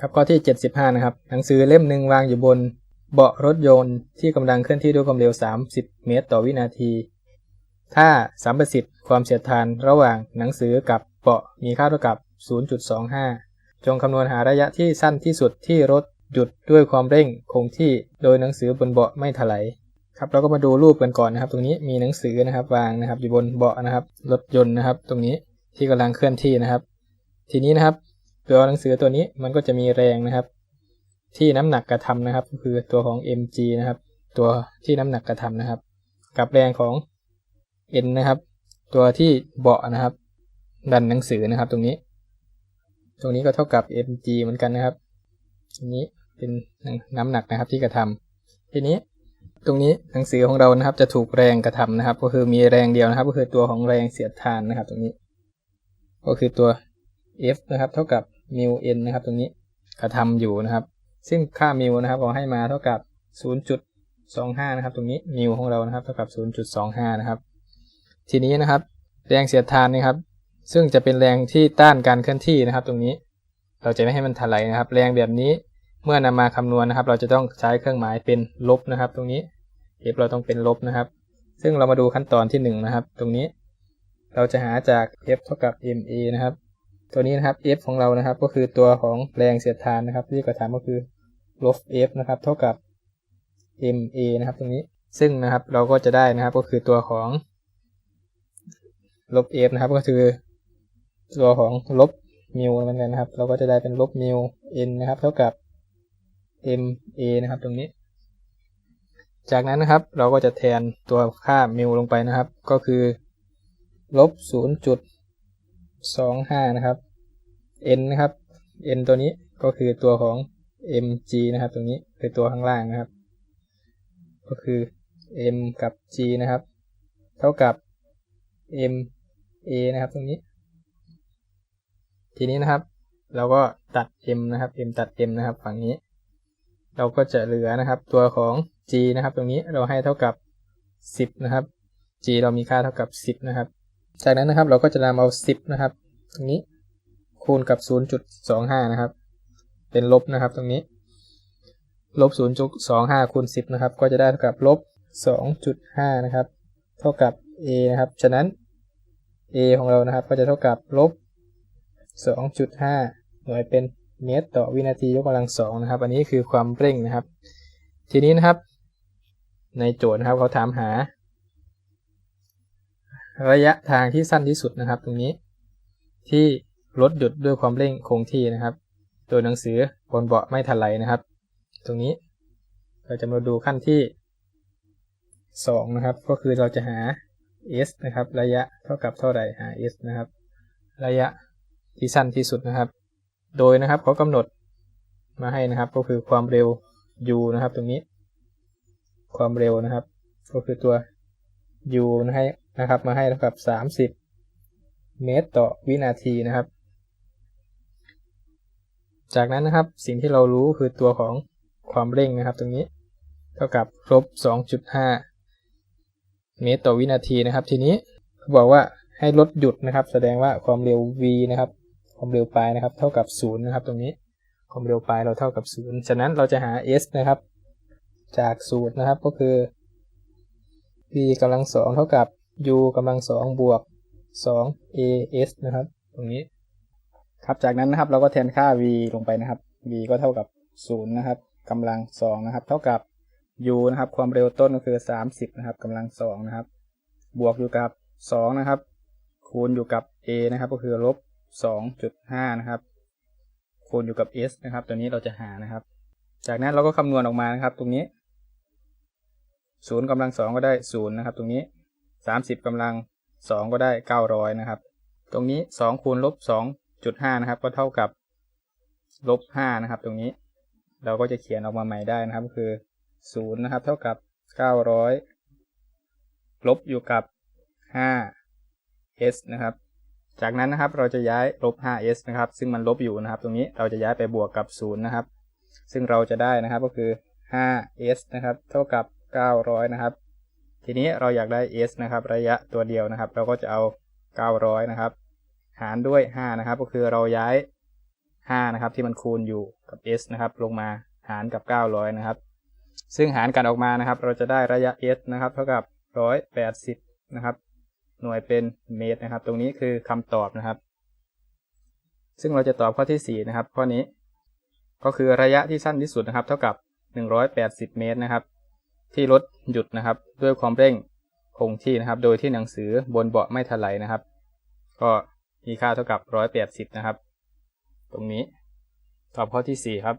ครับข้อที่ 75 นะครับ หนังสือเล่มหนึ่งวางอยู่บนเบาะรถยนต์ที่กำลังเคลื่อนที่ด้วยความเร็ว 30 เมตร ต่อวินาที ถ้าสัมประสิทธิ์ความเสียดทานระหว่างหนังสือกับเบาะมีค่าเท่ากับ 0.25 จงคำนวณหาระยะที่สั้นที่สุดที่รถหยุดด้วยความเร่งคงที่โดยหนังสือบนเบาะไม่ถลายครับเราก็มาดูรูปกันก่อนนะครับ ตรงนี้มีหนังสือนะครับวางนะครับอยู่บนเบาะนะครับ รถยนต์นะครับ ตรงนี้ที่กำลังเคลื่อนที่นะครับ ทีนี้นะครับ ตัวหนังสือตัวนี้มันก็จะมีแรงนะครับ ที่น้ำหนักกระทำนะครับ ก็คือตัวของ mg นะครับ ตัวที่น้ำหนักกระทำนะครับ กับแรงของ n นะครับ ตัวที่เบาะนะครับ ดันหนังสือนะครับตรงนี้ ตรงนี้ก็เท่ากับ mg เหมือนกันนะครับทีนี้เป็นน้ำหนักนะครับที่กระทำทีนี้ตรงนี้หนังสือของเรานะครับ จะถูกแรงกระทำนะครับ ก็คือมีแรงเดียวนะครับ ก็คือตัวของแรงเสียดทานนะครับ ตรงนี้ ก็คือตัว F นะครับ เท่ากับ มิว n นะครับ ตรงนี้กระทำอยู่นะครับ ซึ่งค่ามิวนะครับเราให้มาเท่ากับ 0.25 นะครับ ตรงนี้มิวของเรานะครับ เท่ากับ 0.25 นะครับ ทีนี้นะครับ แรงเสียดทานนะครับ ซึ่งจะเป็นแรงที่ต้านการเคลื่อนที่นะครับ ตรงนี้ เราจะไม่ให้มันถลายนะครับ แรงแบบนี้เมื่อนำมาคำนวณนะครับ เราจะต้องใช้เครื่องหมายเป็นลบนะครับ ตรงนี้ F เราต้องเป็นลบนะครับ ซึ่งเรามาดูขั้นตอนที่1นะครับ ตรงนี้ เราจะหาจาก F เท่ากับ ma นะครับ ตัวนี้นะครับ F ของเรานะครับ ก็คือตัวของแรงเสียดทานนะครับที่กระทำก็คือลบ F นะครับ เท่ากับ ma นะครับ ตรงนี้ ซึ่งนะครับเราก็จะได้นะครับก็คือตัวของลบ F นะครับ ก็คือตัวของลบมิวเหมือนกันนะครับ เราก็จะได้เป็นลบมิว n นะครับ เท่ากับ ma นะครับ ตรงนี้ จากนั้นนะครับเราก็จะแทนตัวค่ามิวลงไปนะครับ ก็คือลบ 0.25นะครับ n นะครับ n ตัวนี้ก็คือตัวของ mg นะครับ ตรงนี้คือตัวข้างล่างนะครับ ก็คือ m กับ g นะครับ เท่ากับ ma นะครับ ตรงนี้ ทีนี้นะครับ เราก็ตัด m นะครับ m ตัด m นะครับ ฝั่งนี้ เราก็จะเหลือนะครับ ตัวของ g นะครับ ตรงนี้เราให้เท่ากับ 10 นะครับ g เรามีค่าเท่ากับ 10 นะครับ จากนั้นนะครับเราก็จะนำเอา 10 นะครับ ตรงนี้คูณกับ 0.25 นะครับ เป็นลบนะครับตรงนี้ ลบ 0.25 คูณ 10 นะครับ ก็จะได้เท่ากับลบ 2.5 นะครับ เท่ากับ a นะครับ ฉะนั้น a ของเรานะครับ ก็จะเท่ากับลบ 2.5 หน่วยเป็นเมตรต่อวินาทียกกำลังสองนะครับ อันนี้คือความเร่งนะครับ ทีนี้นะครับ ในโจทย์นะครับเขาถามหา ระยะทางที่สั้นที่สุดนะครับ ตรงนี้ ที่รถหยุดด้วยความเร่งคงที่นะครับ ตัวหนังสือบนเบาะไม่ถลายนะครับ ตรงนี้เราจะมาดูขั้นที่ 2 นะครับ ก็คือเราจะหา s นะครับ ระยะเท่ากับเท่าไหร่หา s นะครับ ระยะที่สั้นที่สุดนะครับ โดยนะครับเขากำหนดมาให้นะครับ ก็คือความเร็ว u นะครับ ตรงนี้ ความเร็วนะครับ ก็คือตัว u นะให้ นะครับมาให้เท่ากับ 30 เมตรต่อวินาทีนะครับ จากนั้นนะครับสิ่งที่เรารู้คือตัวของความเร่งนะครับ ตรงนี้เท่ากับลบ2.5 เมตรต่อวินาทีนะครับ ทีนี้เขาบอกว่าให้รถหยุดนะครับ แสดงว่าความเร็ว v นะครับ ความเร็วปลายนะครับ เท่ากับ0นะครับ ตรงนี้ความเร็วปลายเราเท่ากับ0ฉะนั้นเราจะหา s นะครับ จากสูตรนะครับก็คือ v กำลังสองเท่ากับ u กำลังสองบวก2 as นะครับ ตรงนี้ ครับจากนั้นนะครับเราก็แทนค่า v ลงไปนะครับ v ก็เท่ากับ0นะครับกำลังสองนะครับ เท่ากับ u นะครับ ความเร็วต้นก็คือ30นะครับกำลังสองนะครับ บวกอยู่กับ2นะครับ คูณอยู่กับ a นะครับ ก็คือลบ2.5นะครับ คูณอยู่กับ s นะครับ ตัวนี้เราจะหานะครับ จากนั้นเราก็คำนวณออกมานะครับ ตรงนี้0กำลัง2ก็ได้0นะครับ ตรงนี้ 30กำลัง 2 ก็ได้ 900 นะครับ ตรงนี้2คูณลบ2.5 นะครับ ก็เท่ากับลบ5นะครับ ตรงนี้เราก็จะเขียนออกมาใหม่ได้นะครับ ก็คือ0นะครับ เท่ากับ 900 ลบอยู่กับ 5s นะครับ จากนั้นนะครับเราจะย้ายลบ 5s นะครับ ซึ่งมันลบอยู่นะครับ ตรงนี้เราจะย้ายไปบวกกับ 0 นะครับ ซึ่งเราจะได้นะครับก็คือ 5s นะครับ เท่ากับ 900 นะครับ ทีนี้เราอยากได้ s นะครับ ระยะตัวเดียวนะครับ เราก็จะเอา 900 นะครับ หารด้วย 5 นะครับ ก็คือเราย้าย 5 นะครับ ที่มันคูณอยู่กับ s นะครับ ลงมาหารกับ 900 นะครับ ซึ่งหารกันออกมานะครับ เราจะได้ระยะ s นะครับ เท่ากับ 180 นะครับ หน่วยเป็นเมตรนะครับ ตรงนี้คือคำตอบนะครับ ซึ่งเราจะตอบข้อที่ 4 นะครับ ข้อนี้ ก็คือระยะที่สั้นที่สุดนะครับ เท่ากับ 180 เมตรนะครับ ที่รถหยุดนะครับ ด้วยความเร่งคงที่นะครับ โดยที่หนังสือบนเบาะไม่ถลายนะครับ ก็มีค่าเท่ากับ 180 นะครับ ตรงนี้ตอบข้อที่ 4 ครับ